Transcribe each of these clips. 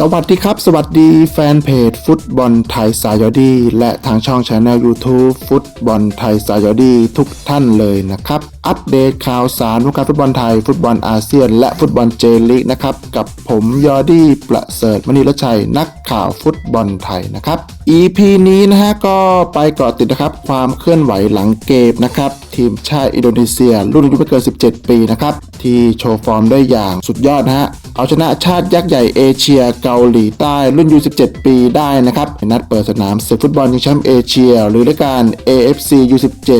สวัสดีครับ สวัสดีแฟนเพจฟุตบอลไทยสายอดีและทางช่องช anel YouTube ฟุตบอลไทยสายอดีทุกท่านเลยนะครับ อัปเดตข่าวสารวงการฟุตบอลไทย ฟุตบอลอาเซียน และฟุตบอลเจลิกนะครับ กับผมยอดี้ประเสริฐมณีรชัยนักข่าวฟุตบอลไทยนะครับ EP นี้นะฮะก็ไปเกาะติดนะครับ ความเคลื่อนไหวหลังเกมนะครับ ทีมชาติอินโดนีเซีย รุ่นอายุไม่เกิน 17 ปีนะครับ ที่โชว์ฟอร์มได้อย่างสุดยอดนะฮะเอาชนะชาติยักษ์ใหญ่เอเชียเกาหลีใต้รุ่นยู17 ปีได้นะครับในนัดเปิดสนามศึกฟุตบอลชิงแชมป์เอเชีย หรือรายการ AFC U17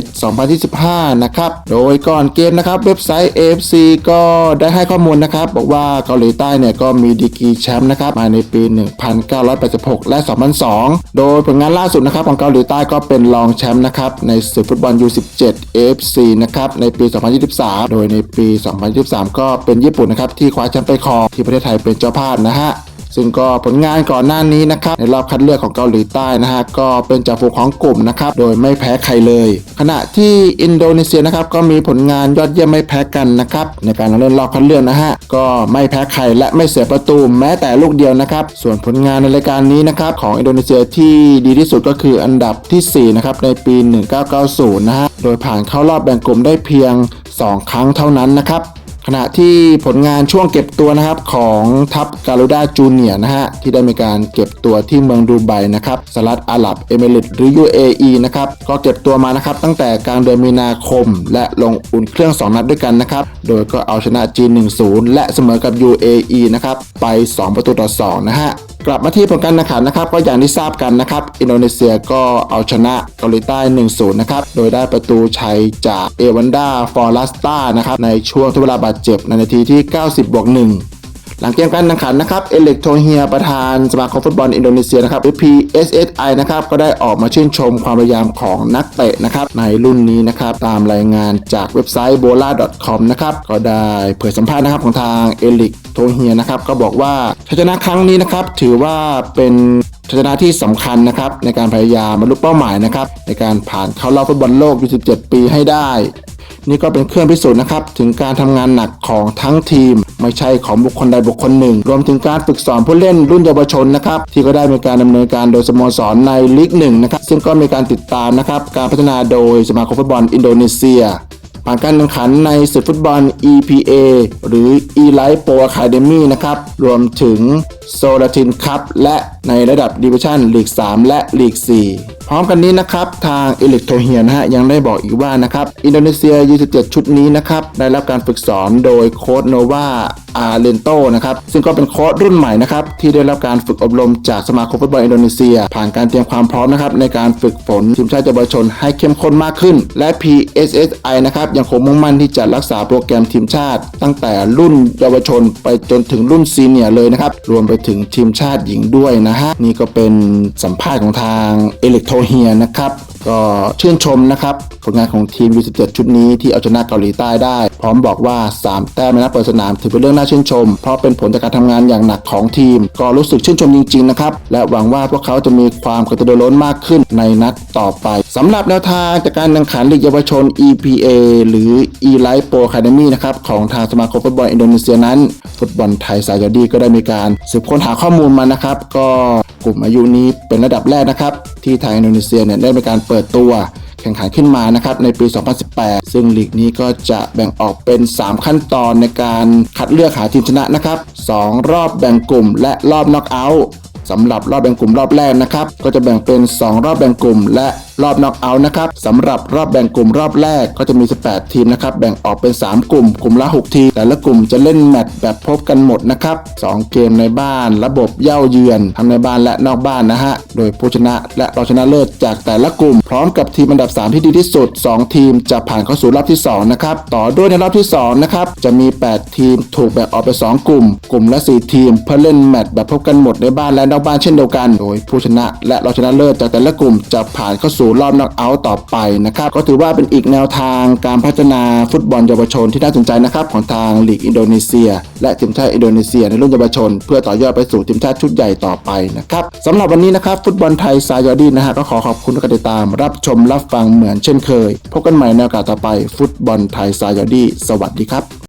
2025 นะครับโดยก่อนเกมนะครับเว็บไซต์ AFC ก็ได้ให้ข้อมูลนะครับ บอกว่าเกาหลีใต้เนี่ยก็มีดีกรีแชมป์นะครับมาในปี 1986 และ 2002 โดยผลงานล่าสุดนะครับของเกาหลีใต้ก็เป็นรองแชมป์นะครับในศึกฟุตบอล U17 AFC นะครับในปี 2023 โดยในปี 2023 ก็เป็นญี่ปุ่นนะครับที่คว้าแชมป์ไปครองที่ประเทศไทยเป็นเจ้าภาพนะฮะ ซึ่งก็ผลงานก่อนหน้านี้นะครับในรอบคัดเลือกของเกาหลีใต้นะฮะก็เป็นจ่าฝูงของกลุ่มนะครับโดยไม่แพ้ใครเลย ขณะที่อินโดนีเซียนะครับก็มีผลงานยอดเยี่ยมไม่แพ้กันนะครับในการเล่นรอบคัดเลือกนะฮะก็ไม่แพ้ใครและไม่เสียประตูแม้แต่ลูกเดียวนะครับส่วนผลงานในรายการนี้นะครับของอินโดนีเซียที่ดีที่สุดก็คืออันดับที่4นะครับในปี 1990 นะฮะโดยผ่านเข้ารอบแบ่งกลุ่มได้เพียง 2 ครั้งเท่านั้นนะครับ ขณะที่ผลงานช่วงเก็บตัวนะครับของทัพการูด้าจูเนียนะฮะที่ได้มีการเก็บตัวที่เมืองดูไบนะครับสหรัฐอาหรับเอมิเรตหรือ UAE นะครับก็เก็บตัวมานะครับตั้งแต่กลางเดือนมีนาคม และลงอุ่นเครื่อง 2 นัดด้วยกันนะครับโดยก็เอาชนะจีน 1-0 และเสมอกับ UAE นะครับไป 2 ประตูต่อ 2 นะฮะ กลับมาที่ผลการแข่งขันนะครับ ก็อย่างที่ทราบกันนะครับ อินโดนีเซียก็เอาชนะเกาหลีใต้ 1-0 นะครับ โดยได้ประตูชัยจากเอวันดาฟอร์ลัสตานะครับในช่วงทดเวลาบาดเจ็บในนาทีที่ 90บวก1 หลังเกมการแข่งขันนะครับ เอเล็กโทเฮียประธานสมาคมฟุตบอลอินโดนีเซียนะครับ PSSI นะครับก็ได้ออกมาชื่นชมความพยายามของนักเตะนะครับในรุ่นนี้นะครับตามรายงานจากเว็บไซต์ bola.com นะครับก็ได้เผยสัมภาษณ์นะครับของทางเอเล็กโทเฮียนะครับก็บอกว่าชัยชนะครั้งนี้นะครับถือว่าเป็นชัยชนะที่สำคัญนะครับในการพยายามบรรลุเป้าหมายนะครับในการผ่านเข้ารอบฟุตบอลโลก 27 ปีให้ได้ นี่ก็เป็นเครื่องพิสูจน์นะครับถึงการทำงานหนักของทั้งทีม ไม่ใช่ของบุคคลใดบุคคลหนึ่ง รวมถึงการฝึกสอนผู้เล่นรุ่นเยาวชนนะครับที่ก็ได้มีการดำเนินการโดยสโมสรในลีกหนึ่งนะครับซึ่งก็มีการติดตามนะครับการพัฒนาโดยสมาคมฟุตบอลอินโดนีเซีย ผ่านการแข่งขันในศึกฟุตบอล EPA หรือ E-Life Pro Academy นะครับ รวมถึงโซลาตินคัพและในระดับดิวิชั่นลีก 3 และลีก 4 พร้อมกันนี้นะครับทางอิเล็กโทเฮียนะฮะยังได้บอกอีกว่านะครับ อินโดนีเซีย 27 ชุดนี้นะครับ ได้รับการฝึกสอนโดยโค้ชโนวา อาร์เลนโตนะครับซึ่งก็เป็นโค้ชรุ่นใหม่นะครับที่ได้รับการฝึกอบรมจากสมาคมฟุตบอลอินโดนีเซีย ผ่านการเตรียมความพร้อมนะครับในการฝึกฝนทีมชาติเยาวชนให้เข้มข้นมากขึ้น และ PSSI นะครับยังคงมุ่งมั่นที่จะรักษาโปรแกรมทีมชาติ ตั้งแต่รุ่นเยาวชนไปจนถึงรุ่นซีเนียร์เลยนะครับรวมไปถึงทีมชาติหญิงด้วยนะฮะนี่ก็เป็นสัมภาษณ์ของทางเอเล็กโทเฮียนะครับ ก็ชื่นชมนะครับ ผลงานของทีม U17 ชุดนี้ที่เอาชนะเกาหลีใต้ได้ พร้อมบอกว่า 3 แต้มในนัดเปิดสนามถือเป็นเรื่องน่าชื่นชม เพราะเป็นผลจากการทำงานอย่างหนักของทีม ก็รู้สึกชื่นชมจริงๆนะครับ และหวังว่าพวกเขาจะมีความกระตือรือร้นมากขึ้นในนัดต่อไปสำหรับแนวทางจากการแข่งขันลีกเยาวชน EPA หรือ E-Life Pro Academy นะครับของทางสมาคมฟุตบอลอินโดนีเซียนั้น ฟุตบอลไทยสายดีก็ได้มีการสืบค้นหาข้อมูลมานะครับก็ กลุ่มอายุนี้เป็นระดับแรกนะครับ ที่ทางอินโดนีเซียเนี่ยได้มีการเปิดตัวแข่งขันขึ้นมานะครับในปี 2018 ซึ่งลีกนี้ก็จะแบ่งออกเป็น 3 ขั้นตอนในการคัดเลือกหาทีมชนะนะครับ 2 รอบแบ่งกลุ่ม และรอบน็อกเอาท์สำหรับรอบแบ่งกลุ่มรอบแรกนะครับ ก็จะแบ่งเป็น 2 รอบแบ่งกลุ่ม และ รอบน็อกเอาท์นะครับสำหรับรอบแบ่งกลุ่มรอบแรกก็จะมี 18 ทีมนะครับแบ่งออกเป็น 3 กลุ่ม กลุ่มละ 6 ทีมแต่ละกลุ่มจะเล่นแมตช์แบบพบกันหมดนะครับ2เกมในบ้าน ระบบเย่าเยือนทั้งในบ้านและนอกบ้านนะฮะโดยผู้ชนะและรองชนะเลิศจากแต่ละกลุ่ม พร้อมกับทีมอันดับ 3 ที่ดีที่สุด 2 ทีมจะผ่านเข้าสู่รอบที่2นะครับต่อด้วยในรอบที่2นะครับจะมี 8 ทีมถูกแบ่งออกเป็น2กลุ่ม กลุ่มละ 4 ทีม เพื่อเล่นแมตช์แบบพบกันหมดในบ้านและนอกบ้านเช่นเดียวกัน โดยผู้ชนะและรองชนะเลิศจากแต่ละกลุ่มจะผ่านเข้าสู่สู่รอบน็อกเอาท์ต่อไปนะครับก็ถือว่าเป็นอีกแนวทางการพัฒนาฟุตบอลเยาวชนที่น่าสนใจนะครับของทางลีกอินโดนีเซีย และทีมชาติอินโดนีเซียในรุ่นเยาวชน เพื่อต่อยอดไปสู่ทีมชาติชุดใหญ่ต่อไปนะครับสำหรับวันนี้นะครับฟุตบอลไทยซายอดีนะฮะก็ขอขอบคุณทุกการติดตาม รับชมรับฟังเหมือนเช่นเคย พบกันใหม่ในโอกาสต่อไปฟุตบอลไทยซายอดีสวัสดีครับ